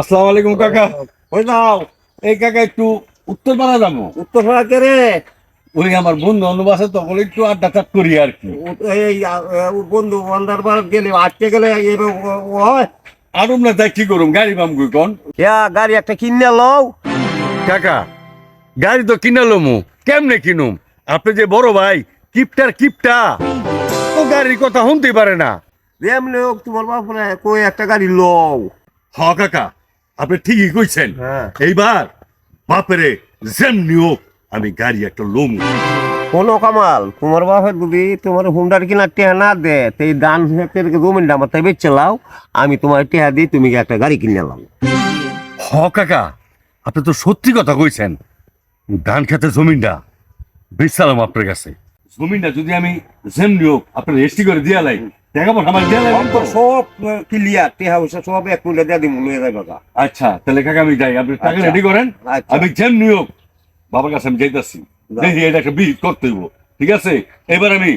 আসসালামু আলাইকুম কাকা। ওই নাও। এই কাকা একটু উত্তর পাড়া যাব। উত্তর ভারতে রে? ওই আমার বন্ধু বান্ধব আছে তখন একটু আড্ডা চাট করি আর কি। এই বন্ধু বান্দার ভারত গেলে আটকে গেলে হয়? আরম না তাই কি করুম? গাড়ি পাম কই কোন? ইয়া গাড়ি একটা কিনে লও। কাকা গাড়ি তো কিনা লমু। কেমনে কিনুম? আপনি যে বড় ভাই কিপটার কিপটা। ও গাড়ির কথা শুনতে পারে না। এমনি তোমার বাপরে কই একটা গাড়ি লও। হ কাকা। আপনি ঠিকই কইছেন। হ্যাঁ। এইবার বাপরে যেমনি হোক আমি গাড়ি একটা লমু। কোনো কামাল তোমার বাপের যদি তোমার হুন্ডার কিনা টেহা না দে তো এই দান জমিনটা আমার তাই বেচে লাও আমি তোমার টেহা দিই তুমি একটা গাড়ি কিনে লাও হ কাকা আপনি তো সত্যি কথা কইছেন ধান খেতে জমিনটা বেচালাম আপনার কাছে। জমিনটা যদি আমি যেমনি হোক আপনার রেস্টি করে দিয়া লাই। আমার সব ক্লিয়ার টেহা সব এক মিলে দিয়ে যাই বাবা আচ্ছা তাহলে কাকা আমি যাই। আপনি টাকা আচ্ছা। রেডি করেন। আচ্ছা। আমি বাবার কাছে আমি যাইতাছি। দেখি এটা একটা বিল করতে হইব। ঠিক আছে? এবার আমি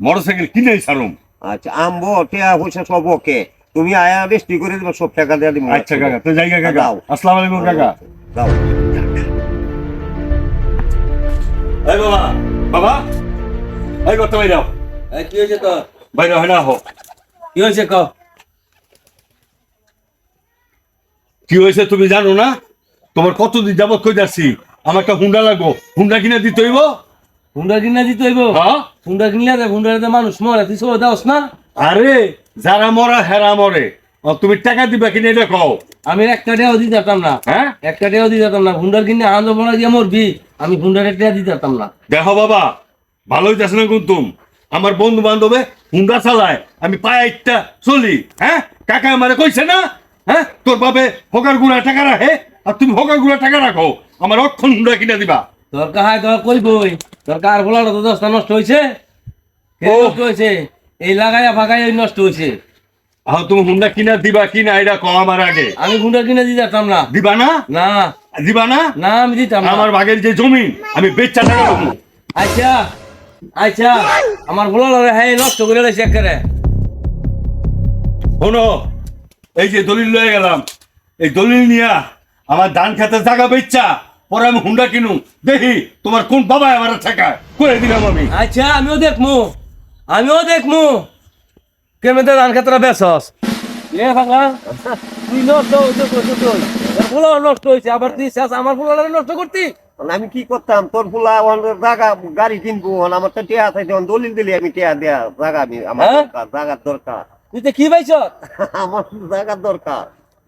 মোটরসাইকেল কিনে ছাড়ুম। আচ্ছা আমবো টেহা সব ওকে। তুমি আয়া রেস্টি করে দিবা সব টাকা দিয়ে দিমু। আচ্ছা কাকা তো জায়গা কাকা। যাও। আসসালামু আলাইকুম কাকা। যাও। এই বাবা বাবা। এই করতে আও। এই, কি হয়েছে তোর? বাইরে হয় না হো কি হয়েছে ক কি হয়েছে তুমি জানো না? তোমার কতদিন যাবত কই যাচ্ছি আমার একটা হুন্ডা লাগবো। হুন্ডা কিনে দিতে হইব? হুন্ডা কিনা দিতে হইব? হ্যাঁ? হুন্ডা কিনলে রে মানুষ মরে। তুই সব দাওস না? আরে যারা মরা হেরা মরে। তুমি টাকা দিবা কিনে এটা কও। আমি একটা টাকাও দিতে পারতাম না। হ্যাঁ? একটা টাকাও দিতে পারতাম না। হুন্ডার কিনে আনন্দ মরা দিয়ে মরবি। আমি হুন্ডার একটা দিতে পারতাম না। দেখো বাবা ভালোই যাচ্ছে না কিন্তু আমার বন্ধু বান্ধবে হুন্ডা চালায়। আমি পায়ে একটা চলি হ্যাঁ? কাকা আমারে কইছে না হ্যাঁ? তোর বাবে হকার গুড়া টাকা রাখে আর তুমি হকার গুড়া টাকা রাখো আমার অক্ষণ হুন্ডা কিনে দিবা। তোর কাহাই তোর কই বই তোর কার বলাটা তো দশটা নষ্ট হয়েছে। নষ্ট হয়েছে এই লাগাইয়া ফাগাইয়া নষ্ট হয়েছে আহ তুমি হুন্ডা কিনা দিবা কিনা এটা কও আমার আগে। আমি হুন্ডা কিনে দিতে পারতাম না। দিবা না? না। দিবা না? না আমি দিতাম আমার বাগের যে জমি আমি বেচা টাকা আচ্ছা আচ্ছা। আমার বলার হ্যাঁ নষ্ট করে দিয়েছে একেবারে। শোনো এই যে দলিল লয়ে গেলাম এই দলিল নিয়া আমার ধান খেতে জায়গা বেচা পরে আমি হুন্ডা কিনুম দেখি তোমার কোন বাবা আমার টাকা করে দিলাম আমি। আচ্ছা আমিও দেখমু আমিও দেখমু। কেমন ধান ক্ষেত্রে বেসস এ ভাঙা তুই নষ্ট হইতে নষ্ট হয়েছে আবার তুই শেষ আমার ফুল নষ্ট করতি? আমি কি করতাম? তোর ফুলা জায়গা গাড়ি কিনবো মানে আমার তো টেহা আছে যখন দলিল দিলি আমি টেহা দেয়া জায়গা আমি আমার হ্যাঁ? দরকার জায়গার দরকার। তুই তো কি পাইছ? আমার জায়গার দরকার।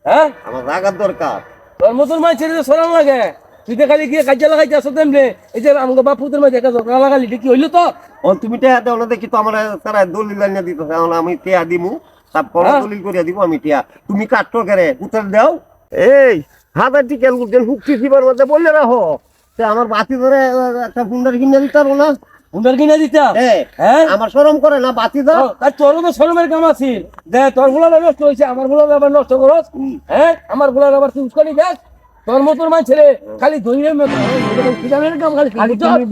হ্যাঁ? আমার জায়গার দরকার। তোর মতন মানুষের তো সরান লাগে তুই তো খালি গিয়ে কাজে লাগাইতে আসো তেমনি। এই যে আমাকে বাপুদের মাঝে একটা ঝগড়া লাগালি কি হইল তো ও তুমি দেও না দেখি তো আমার তারা দলিল আনিয়ে এখন আমি টেহা দিমু। তারপর হ্যাঁ? দলিল করিয়া দিব আমি টেহা তুমি কাটতো কেরে উত্তর দাও। এই হাজার টিকেল গুলছেন হুকটি দিবার মধ্যে বললে রাখো। আমার বাতি ধরে একটা ফুন্ডার কিনে দিতে পারব না? হুন্ডার কিনে দিতা হ্যাঁ। আমার সরম করে না বাতি দাও। আর তোর তো শরমের কাম আছিল দে তোরগুলা নষ্ট হয়েছে আমারগুলা আবার নষ্ট করস। হ্যাঁ? আমারগুলা আবার তুই উস্কানি দেখ তোর মতন মান ছেলে খালি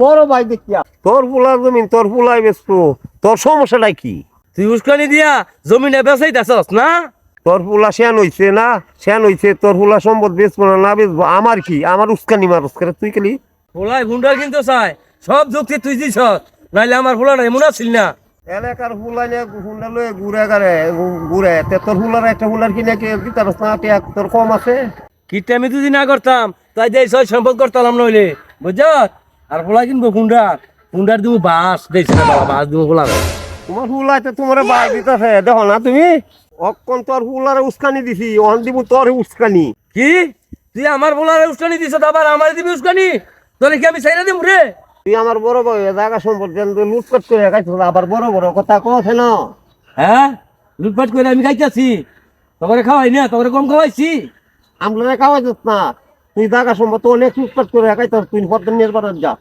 বড় ভাই দেখিয়া। তোর ফুলার জমিন তোর তোর সমস্যাটা কি? তুই উস্কানি দিয়া জমিনে বেচাই দাসস না? তোর ফুলা শ্যান হইছে না? শ্যান হইছে তোর ফুলা সম্পদ বেচবো না না বেচবো? আমার কি? আমার উস্কানি মারস করে তুই খালি? ফুলাই হুন্ডার কিন্তু চাই। সব যুক্তি তুই দিছ নাইলে আমার ফুলাটা এমন আছিল না। এলাকার ফুলা নিয়ে হুন্ডা লয়ে ঘুরে গারে ঘুরে। তে তোর একটা ফুলার কিনে কে দিতার না টিয়া তোর কম আছে? কিটা আমি যদি না করতাম তাই যে ছয় সম্পদ করতাম নইলে। বুঝছ? আর ফুলা কিনবো হুন্ডার হুন্ডার দিব বাস দিয়েছে না বাবা বাস দিব ফুলার। তোমার ফুলাইতে তোমার বার দিতেছে দেখো না তুমি? অক্ষণ তোর ফুলার উস্কানি দিছি অন দিব তোর উস্কানি। কি? তুই আমার বলার উস্কানি দিছ আবার আমার দিবি উস্কানি? তোরে কি আমি চাইনা দিম রে? তুই আমার বড় ভাই জায়গা তুই লুটপাট করে খাইছ আবার বড় বড় কথা কছে না হ্যাঁ? লুটপাট করে আমি খাইতেছি। তোরে খাওয়াই না তোরে কম খাওয়াইছি। আমরা খাওয়াই না। তুই জায়গা সম্পদ অনেক লুটপাট করে খাইছ তুই পদ্ম নিয়ে বাড়ার যা।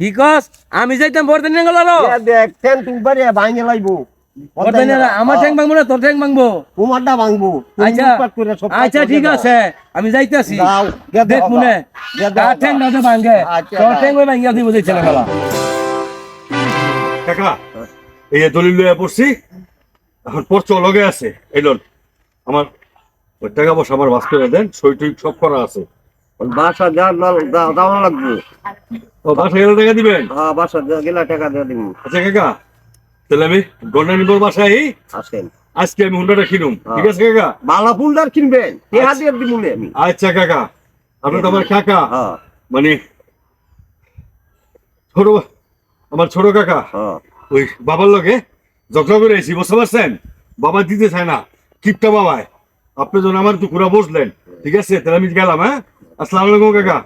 কি কস? আমি যাইতাম বর্ধন গেল দেখ টেন তুই বাড়ি ভাঙে লাইবো। আমার ঠ্যাং ভাঙবো না তোর ঠ্যাং ভাঙবো? তোমারটা ভাঙবো আচ্ছা আচ্ছা ঠিক আছে আমি যাইতাছি। দেখ মনে ঠ্যাং। ভাঙে আচ্ছা, তোর ঠ্যাং ওই ভাঙিয়া দিব দিচ্ছে না বাবা কাকা এই যে দলিল লইয়া পড়ছি এখন পড়ছো লগে আছে এই লোন। আমার ওই টাকা পয়সা আমার বাস করে দেন সই টই সব করা আছে। বাসা দেওয়া লাগবে। ও বাসা গেলে টাকা দিবেন? হ্যাঁ বাসা গেলে টাকা দিয়ে দিন আচ্ছা কাকা তাহলে আমি গন্ডা নিব বাসায়? আসেন। আজকে আমি হুন্ডাটা কিনুম। ঠিক আছে কাকা? বালা ফুলদার কিনবেন। টেহা দিয়ে দিব আমি। আচ্ছা কাকা। আপনি তো আমার কাকা। হ্যাঁ। মানে ছোট আমার ছোট কাকা। হ্যাঁ। ওই বাবার লগে ঝগড়া করে এসি বুঝতে পারছেন? বাবা দিতে চায় না। কিপটা বাবায়। আপনি যখন আমার দুকুরা বসলেন ঠিক আছে? তাহলে আমি গেলাম হ্যাঁ? আসসালামু আলাইকুম কাকা।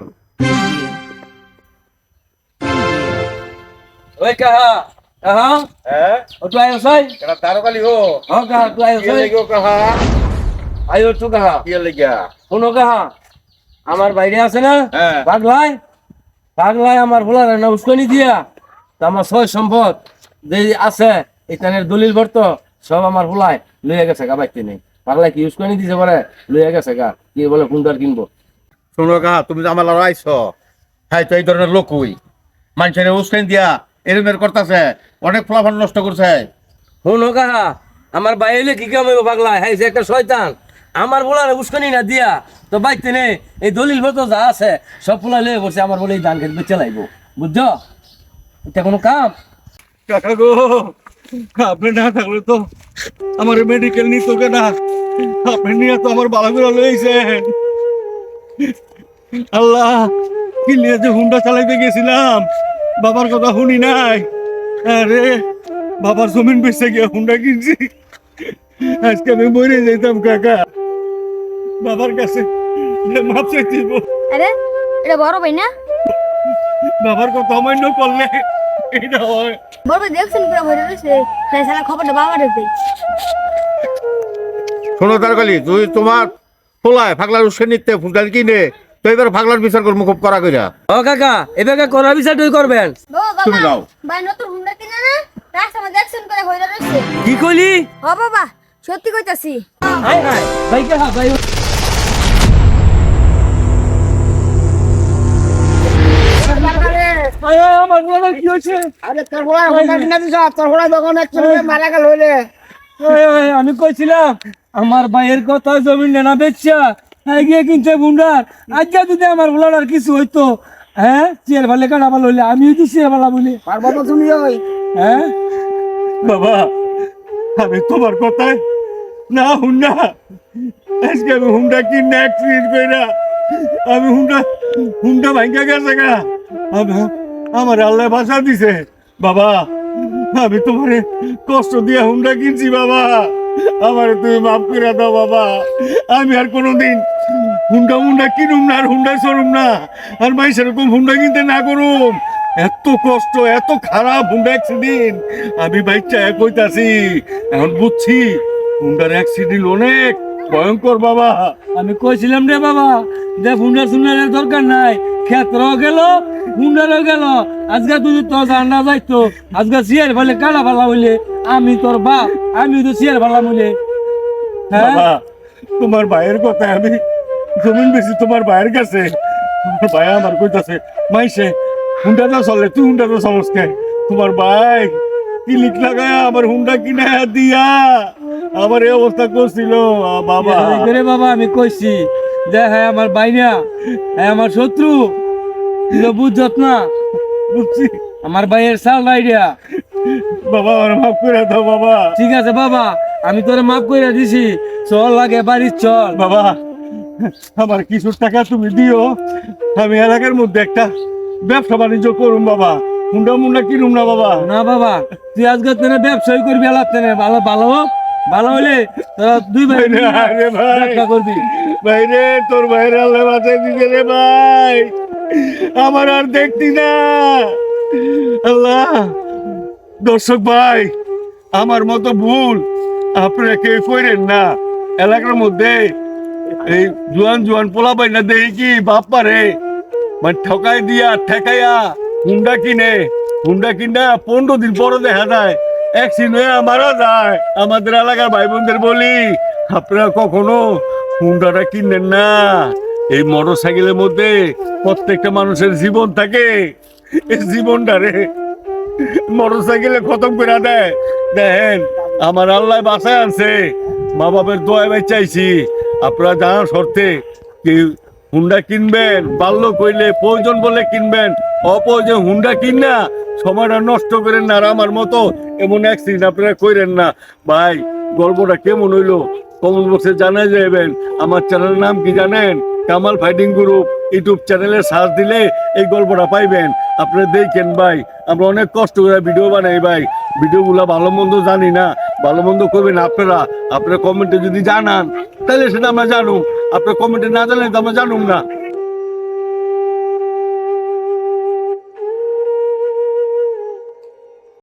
ওই কাহা হ্যাঁ? ও তুই আয়ো সাই এটা তারকালি হো? হ কাহা তুই আয়ো কি সাই লাগো কাহা? আয়ো তু কাহা। কি লাগিয়া শোনো কাহা আমার বাইরে আছে না? হ্যাঁ। আমার না উস্কনি দিয়া তা আমার ছয় সম্পদ যে আছে এখানের দলিল ভর্ত সব আমার ফুলাই লইয়া গেছে গা বাইতে নেই। পাগলাই কি উস্কনি দিছে পরে? লইয়া গেছে গা কি বলে কুন্ডার কিনবো। শুনো কা তুমি আমার লড়াই আইছ হ্যাঁ তো এই ধরনের লোকই মানুষের উস্কান দিয়া এরমের করতেছে অনেক ফলাফল নষ্ট করছে। শোনো কাহা আমার বাইরে কি কাম হইব পাগলাই হাই যে একটা শয়তান। আমার ফুলার উস্কানি না দিয়া। তো বাইতে নেই এই দলিল ভর্ত যা আছে সব ফুলাই লইয়া বসে আমার বলে এই ধান খেত বেচে লাইব। বুঝছ? এটা কোনো কাম? কাকা গো আপনি না থাকলে তো আমার মেডিকেল নিত না? আপনি নিয়ে তো আমার বালা লইছে। আল্লাহ কি নিয়ে যে হুন্ডা চালাইতে গেছিলাম? বাবার কথা শুনি নাই। আরে বাবার জমিন বেঁচে গিয়ে হুন্ডা কিনছি আজকে আমি মরে যেতাম কাকা। বাবার কাছে মাপ চাইতেইব আরে এটা বড় ভাই না? বাবার কথা অমান্য করলে এটা হয়। বড় ভাই দেখছেন পুরো ভরে রয়েছে। তাই সারা খবরটা বাবা রেখে শোনো তারকালি তুই তোমার পোলায় ফাগলার উস্কান নিতে ফুলকাল কিনে তো এবার ফাগলার বিচার করব খুব করা কইরা। ও কাকা এবার করার বিচার তুই করবেন? বাবা তুমি যাও। ভাই নতুন হুন্ডা কিনে না রাস্তা মধ্যে দেখছেন করে ভরে রয়েছে কি কইলি? ও বাবা সত্যি কইতাছি। হাই হাই ভাই কাহা ভাই হাই হাই আমার বলার কি হয়েছে? আরে তোর বড় হুন্ডা কিনা দিছ তোর বড় যখন একচুয়ালি মারা গেল হইলে। হাই হাই আমি কইছিলাম আমার ভাইয়ের কথা জমি নেনা বেচছা হ্যাঁ গিয়ে কিনছে বুন্ডার আজকে যদি আমার বলার কিছু হইতো হ্যাঁ? চেয়ার ভালে কাটা ভালো হইলে আমি তো চেয়ার ভালো বলি। পারব তো তুমি ওই। হ্যাঁ? বাবা আমি তোমার কথায় না হুন্ডা আজকে আমি হুন্ডা কিনে অ্যাক্সিডেন্ট না আমি হুন্ডা হুন্ডা ভাঙ্গা গেছে গা। আমার আল্লাহ ভাষা দিছে। বাবা আমি তোমারে কষ্ট দিয়ে হুন্ডা কিনছি বাবা। আমার তুমি মাফ করে দাও বাবা। আমি আর কোনোদিন হুন্ডা হুন্ডা কিনুম না, আর হুন্ডা সরুম না। আর মাই সেরকম হুন্ডা কিনতে না করুম। এত কষ্ট, এত খারাপ হুন্ডা অ্যাক্সিডেন্ট আমি বাইক চায় কইতাছি। এখন বুঝছি হুন্ডার অ্যাক্সিডেন্ট অনেক ভয়ঙ্কর বাবা। আমি কইছিলাম রে বাবা যে হুন্ডার সুন্ডারের দরকার নাই। ক্ষেত্র গেল, হুন্ডারও গেল। আজকে তুই তো জানা যাইতো, আজকে চেয়ার ফেলে কাটা ফেলা হইলে। আমি তোর বাপ আমি তো চেয়ার হইলে হ্যাঁ? তোমার ভাইয়ের কথা আমি জমিন বেশি তোমার ভাইয়ের কাছে। তোমার ভাই আমার কইতাছে মাইসে হুন্ডাটা চলে তুই হুন্ডাটা সমস্যা তোমার ভাই ক্লিক লাগায় আমার হুন্ডা কিনে দিয়া আমার এই অবস্থা করছিল বাবা। করে বাবা আমি কইছি যে হ্যাঁ আমার বাইনা হ্যাঁ আমার শত্রু। তুই তো বুঝছত না। বুঝছি। আমার ভাইয়ের সাল আইডিয়া বাবা আমার মাফ করে দাও বাবা। ঠিক আছে বাবা আমি তোরে মাফ করে দিছি। চল লাগে বাড়ির চল। বাবা আমার কিছুর টাকা তুমি দিও। আমি এলাকার মধ্যে একটা ব্যবসা বাণিজ্য করুম বাবা। হুন্ডা মুন্ডা কিনুম না বাবা। না বাবা তুই আজকে তেনে ব্যবসায়ী করবি তেনে ভালো ভালো ভালো হলে তোরা দুই ভাই ব্যবসা করবি। ভাই রে তোর ভাইয়ের আল্লাহ বাঁচাই দিছে রে ভাই। আমার আর দেখতি না। আল্লাহ দর্শক ভাই, আমার মতো ভুল আপনারা কেউ করেন না। এলাকার মধ্যে এই জোয়ান জোয়ান পোলা পাই না দেখি কি বাপ পারে মানে ঠকাই দিয়া, ঠেকাইয়া হুন্ডা কিনে, হুন্ডা কিনা পনেরো দিন পরে দেখা যায় অ্যাক্সিডেন্ট হয়ে মারা যায়। আমাদের এলাকার ভাই বোনদের বলি, আপনারা কখনো হুন্ডাটা কিনেন না। এই মোটর সাইকেলের মধ্যে প্রত্যেকটা মানুষের জীবন থাকে। এই জীবনটা রে মোটর সাইকেলে খতম করে দেয় দেখেন, আমার আল্লাহ বাসায় আনছে। মা বাপের দোয়া ভাই চাইছি আপনারা জানার শর্তে হুন্ডা কিনবেন, বাল্য কইলে প্রয়োজন বলে কিনবেন, অপ্রয়োজন হুন্ডা কিনা সময়টা নষ্ট করেন না। আর আমার মতো এমন অ্যাক্সিডেন্ট আপনারা কইরেন না। ভাই, গল্পটা কেমন হইল? কমন বক্সে জানাই যাবেন আমার চ্যানেলের নাম কি জানেন? কামাল ফাইটিং গ্রুপ ইউটিউব চ্যানেলে সার্চ দিলে এই গল্পটা পাইবেন। আপনারা দেখেন ভাই, আমরা অনেক কষ্ট করে ভিডিও বানাই ভাই। ভিডিওগুলো ভালো মন্দ জানি না, ভালো মন্দ করবেন আপনারা। আপনারা কমেন্টে যদি জানান, তাহলে সেটা আমরা জানুম। আপনার কমেন্টে না জানলে তো আমরা জানুম না।